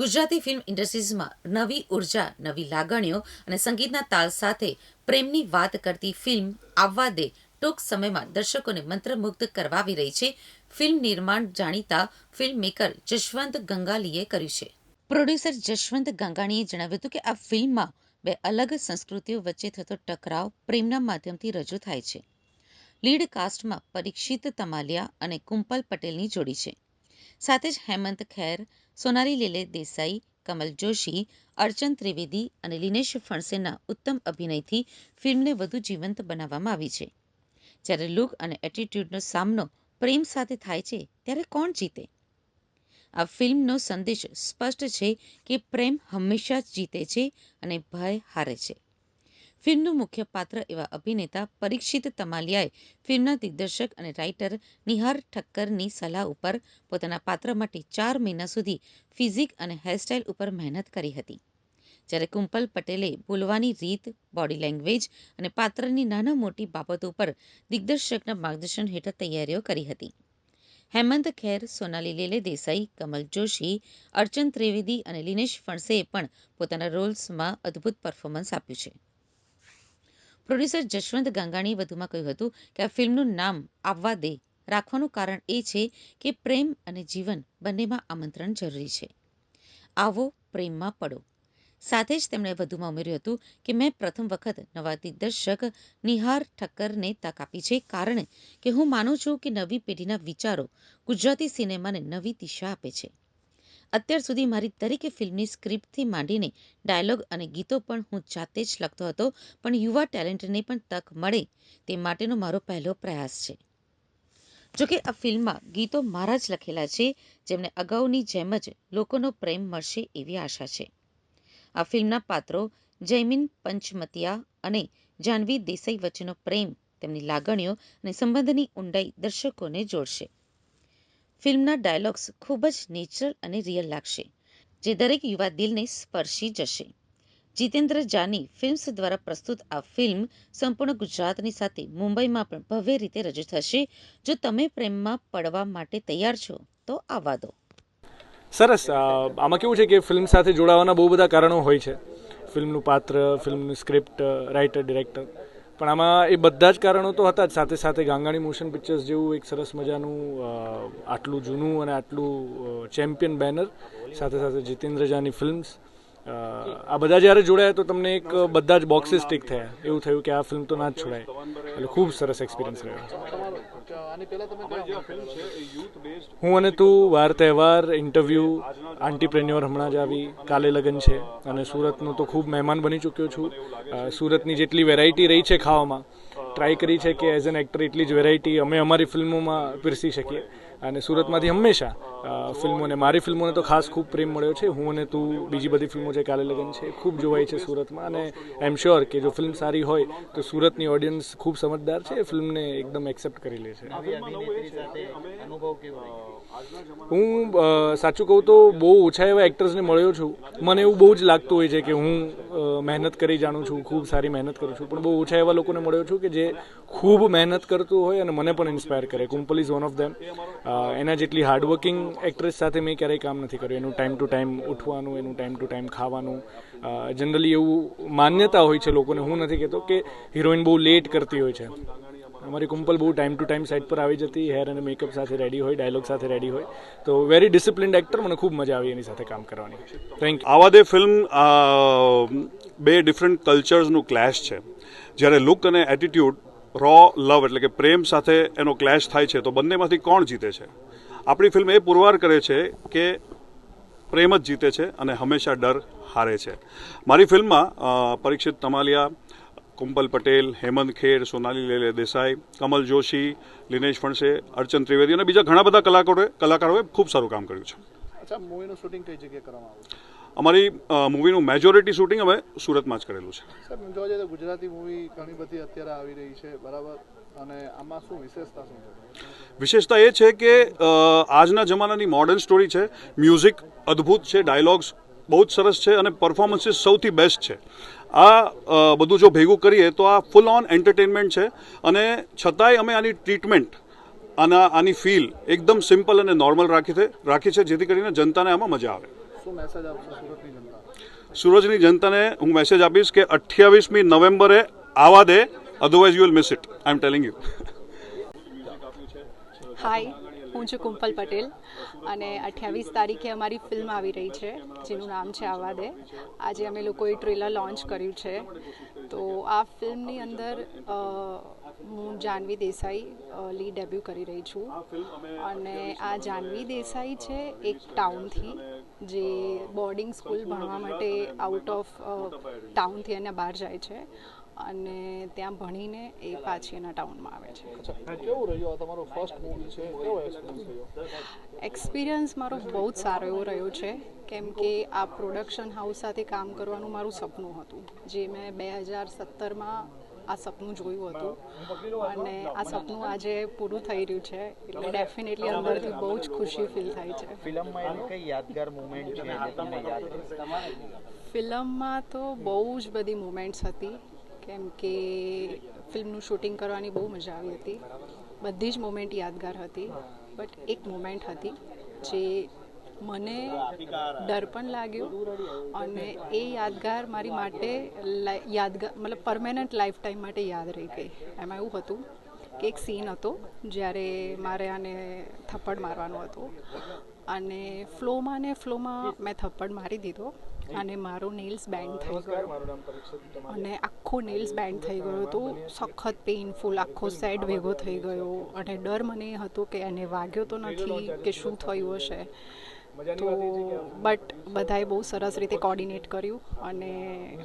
Gujarati film ઇન્ડસ્ટ્રીઝમાં નવી ઊર્જા, નવી લાગણીઓ અને સંગીતના તાલ સાથે પ્રેમની વાત કરતી ફિલ્મ આવવા દે. ટૂંક સમયમાં દર્શકોને મંત્રમુગ્ધ કરવાવી રહી છે. ફિલ્મ નિર્માણ જાણીતા ફિલ્મ મેકર જશવંત ગંગાલીએ કર્યું છે. પ્રોડ્યુસર જશવંત ગંગાણીએ જણાવ્યું હતું કે આ ફિલ્મમાં બે અલગ સંસ્કૃતિઓ વચ્ચે થતો ટકરાવ પ્રેમના માધ્યમથી રજૂ થાય છે. લીડ કાસ્ટમાં પરીક્ષિત તમાલિયા અને કુંપલ પટેલની જોડી છે. સાથે જ હેમંત ખેર સોનાલી લીલે દેસાઈ, કમલ જોશી, અર્ચન ત્રિવેદી અને લિનેશ ફણસેના ઉત્તમ અભિનયથી ફિલ્મને વધુ જીવંત બનાવવામાં આવી છે. જ્યારે લુક અને એટીટ્યૂડનો સામનો પ્રેમ સાથે થાય છે, ત્યારે કોણ જીતે? આ ફિલ્મનો સંદેશ સ્પષ્ટ છે કે પ્રેમ હંમેશા જ જીતે છે અને ભય હારે છે. ફિલ્મનું મુખ્ય પાત્ર એવા અભિનેતા પરીક્ષિત તમાલિયાએ ફિલ્મના દિગ્દર્શક અને રાઇટર નિહાર ઠક્કરની સલાહ ઉપર પોતાના પાત્ર માટે ચાર મહિના સુધી ફિઝિક અને હેરસ્ટાઇલ ઉપર મહેનત કરી હતી. જ્યારે કુંપલ પટેલે બોલવાની રીત, બોડી લેંગ્વેજ અને પાત્રની નાના મોટી બાબતો પર દિગ્દર્શકના માર્ગદર્શન હેઠળ તૈયારીઓ કરી હતી. હેમંત ખેર, સોનાલી લેલે દેસાઈ, કમલ જોશી, અર્ચન ત્રિવેદી અને લિનેશ ફણસેએ પણ પોતાના રોલ્સમાં અદ્ભુત પરફોર્મન્સ આપ્યું છે. પ્રોડ્યુસર જશવંત ગાંગાણીએ વધુમાં કહ્યું હતું કે આ ફિલ્મનું નામ આવવા દે. રાખવાનું કારણ એ છે કે પ્રેમ અને જીવન બંનેમાં આમંત્રણ જરૂરી છે. આવો પ્રેમમાં પડો. સાથે જ તેમણે વધુમાં ઉમેર્યું હતું કે મેં પ્રથમ વખત નવા દિગ્દર્શક નિહાર ઠક્કરને તક આપી છે કારણ કે હું માનું છું કે નવી પેઢીના વિચારો ગુજરાતી સિનેમાને નવી દિશા આપે છે. અત્યાર સુધી મારી દરેક ફિલ્મની સ્ક્રિપ્ટથી માંડીને ડાયલોગ અને ગીતો પણ હું જાતે જ લખતો હતો, પણ યુવા ટેલેન્ટને પણ તક મળે તે માટેનો મારો પહેલો પ્રયાસ છે. જોકે આ ફિલ્મમાં ગીતો મારા જ લખેલા છે, જેમને અગાઉની જેમ જ લોકોનો પ્રેમ મળશે એવી આશા છે. આ ફિલ્મના પાત્રો જયમીન પંચમતિયા અને જાહ્નવી દેસાઈ વચ્ચેનો પ્રેમ, તેમની લાગણીઓ અને સંબંધની ઊંડાઈ દર્શકોને જોડશે. ફિલ્મના ડાયલોગ્સ ખૂબ જ નેચરલ અને રિયલ લાગશે, જે દરેક યુવા દિલને સ્પર્શી જશે. જીતેન્દ્ર જાની ફિલ્મ્સ દ્વારા પ્રસ્તુત આ ફિલ્મ સંપૂર્ણ ગુજરાતની સાથે મુંબઈમાં પણ ભવ્ય રીતે રજૂ થશે. જો તમે પ્રેમમાં પડવા માટે તૈયાર છો, તો આવવા દો. સરસ. આમાં કેવું છે કે ફિલ્મ સાથે જોડાવાના બહુ બધા કારણો હોય છે. ફિલ્મનું પાત્ર, ફિલ્મનું સ્ક્રિપ્ટ, રાઇટર, ડિરેક્ટર. પણ આમાં એ બધા જ કારણો તો હતા જ. સાથે સાથે ગાંગાણી મોશન પિક્ચર્સ જેવું એક સરસ મજાનું આટલું જૂનું અને આટલું ચેમ્પિયન બેનર સાથે સાથે જીતેન્દ્ર જાની ફિલ્મ્સ આ બધા જ્યારે જોડાયા તો તમને એક બધા જ બોક્સીસ ટીક થયા. એવું થયું કે આ ફિલ્મ તો ના જ છોડાય. એટલે ખૂબ સરસ એક્સપિરિયન્સ રહ્યો. હું અને તું વાર તહેવાર ઇન્ટરવ્યૂ આંટીપ્રેન્યોર હમણાં જ આવી, કાલે લગન છે અને સુરતનો તો ખૂબ મહેમાન બની ચૂક્યો છું. સુરતની જેટલી વેરાયટી રહી છે ખાવામાં ટ્રાય કરી છે કે એઝ એન એક્ટર એટલી જ વેરાયટી અમે અમારી ફિલ્મોમાં પીરસી શકીએ. અને સુરતમાંથી હંમેશા ફિલ્મોને, મારી ફિલ્મોને તો ખાસ ખૂબ પ્રેમ મળ્યો છે. હું અને તું બીજી બધી ફિલ્મો જે કાલે લગન છે ખૂબ જોવાય છે સુરતમાં. અને આઈ એમ શ્યોર કે જો ફિલ્મ સારી હોય તો સુરતની ઓડિયન્સ ખૂબ સમજદાર છે. ફિલ્મને એકદમ એક્સેપ્ટ કરી લે છે. હું સાચું કહું તો બહુ ઓછા એવા એક્ટર્સને મળ્યો છું. મને એવું બહુ જ લાગતું હોય છે કે હું મહેનત કરી જાણું છું, ખૂબ સારી મહેનત કરું છું. પણ બહુ ઓછા એવા લોકોને મળ્યો છું કે જે ખૂબ મહેનત કરતું હોય અને મને પણ ઇન્સ્પાયર કરે. Kumpal is one of them એના જેટલી હાર્ડવર્કિંગ એક્ટ્રેસ સાથે મેં ક્યારેય કામ નથી કર્યું. એનું ટાઈમ ટુ ટાઈમ ઉઠવાનું, એનું ટાઈમ ટુ ટાઈમ ખાવાનું. જનરલી એવું માન્યતા હોય છે લોકોને. હું નથી કહેતો કે હિરોઈન બહુ લેટ કરતી હોય છે. અમારી કુંપલ બહુ ટાઈમ ટુ ટાઈમ સાઇટ પર આવી જતી. હેર અને મેકઅપ સાથે રેડી હોય ડાયલોગ સાથે રેડી હોય. તો વેરી ડિસિપ્લિન્ડ એક્ટર મને ખૂબ મજા આવી એની સાથે કામ કરવાની. થેન્ક આવા દે ફિલ્મ બે ડિફરન્ટ કલ્ચર્સનું ક્લેશ છે. જ્યારે લુક અને એટીટ્યૂડ રો લવ એટલે કે પ્રેમ સાથે એનો ક્લેશ થાય છે, તો બંનેમાંથી કોણ જીતે છે? આપણી ફિલ્મ એ પુરવાર કરે છે કે પ્રેમ જ જીતે છે અને હંમેશા ડર હારે છે. મારી ફિલ્મમાં પરીક્ષિત તમાલિયા કુંપલ પટેલ હેમંત ખેર સોનાલી લેલે દેસાઈ કમલ જોશી લિનેશ ફણસે અર્ચન ત્રિવેદી અને બીજા ઘણા બધા કલાકારોએ કલાકારોએ ખૂબ સારું કામ કર્યું છે. અચ્છા મૂવીનું શૂટિંગ કઈ જગ્યાએ કરવામાં આવ્યું? અમારી મૂવીનું મેજોરિટી શૂટિંગ અમે સુરતમાં જ કરેલું છે. સર જોવા જઈએ તો ગુજરાતી મૂવી ઘણી બધી અત્યારે આવી રહી છે બરાબર? અને આમાં શું વિશેષતા શું વિશેષતા એ છે કે આજના જમાનાની મોડર્ન સ્ટોરી છે. મ્યુઝિક અદ્ભુત છે ડાયલોગ્સ બહુ જ સરસ છે અને પરફોર્મન્સીસ સૌથી બેસ્ટ છે. આ બધું જો ભેગું કરીએ તો આ ફૂલ ઓન એન્ટરટેનમેન્ટ છે અને છતાંય અમે આની ટ્રીટમેન્ટ આના આની ફીલ એકદમ સિમ્પલ અને નોર્મલ રાખી છે રાખી છે જેથી કરીને જનતાને આમાં મજા આવે. શું મેસેજ આપશો સુરતની જનતાને? હું મેસેજ આપીશ કે અઠ્યાવીસમી નવેમ્બરે આવા દે otherwise you will miss it I am telling you hi હું છું કુંપલ પટેલ અને અઠ્યાવીસ તારીખે અમારી ફિલ્મ આવી રહી છે, જેનું નામ છે આવા દે આજે અમે લોકોએ ટ્રેલર લોન્ચ કર્યું છે. તો આ ફિલ્મની અંદર હું જાનવી દેસાઈ લીડ ડેબ્યુ કરી રહી છું. અને આ જાનવી દેસાઈ છે એક ટાઉનથી જે બોર્ડિંગ સ્કૂલ ભણવા માટે આઉટ ઓફ ટાઉનથી અને બહાર જાય છે. અને ત્યાં ભણીને એ પાછી એના ટાઉનમાં આવે છે. કેવું રહ્યું? તમારો ફર્સ્ટ મૂવી છે. કેવો એક્સપિરિયન્સ રહ્યો? એક્સપિરિયન્સ મારો બહુ જ સારો એવો રહ્યો છે. કેમ કે આ પ્રોડક્શન હાઉસ સાથે કામ કરવાનું મારું સપનું હતું. જે મેં બે હજાર સત્તરમાં આ સપનું જોયું હતું. અને આ સપનું આજે પૂરું થઈ રહ્યું છે. એટલે ડેફિનેટલી અંદરથી બહુ જ ખુશી ફીલ થાય છે. ફિલ્મમાં કઈ યાદગાર મુમેન્ટ છે ફિલ્મમાં તો બહુ જ બધી મુમેન્ટ્સ હતી. કેમ કે ફિલ્મનું શૂટિંગ કરવાની બહુ મજા આવી હતી. બધી જ મુમેન્ટ યાદગાર હતી બટ એક મુમેન્ટ હતી જે મને ડર પણ લાગ્યો અને એ યાદગાર મારી માટે યાદગાર, મતલબ પરમેનન્ટ લાઈફ ટાઈમ માટે યાદ રહી ગઈ. એમાં એવું હતું કે એક સીન હતો જ્યારે મારે આને થપ્પડ મારવાનો હતો અને ફ્લોમાં ને ફ્લોમાં મેં થપ્પડ મારી દીધો અને મારો નેલ્સ બેન્ડ થઈ ગયો. અને આખો નેલ્સ બેન્ડ થઈ ગયો હતો. સખત પેઇનફુલ આખો સેડ ભેગો થઈ ગયો. અને ડર મને હતો કે એને વાગ્યો તો નથી કે શું થયું હશે. તો બટ બધાએ બહુ સરસ રીતે કોર્ડિનેટ કર્યું અને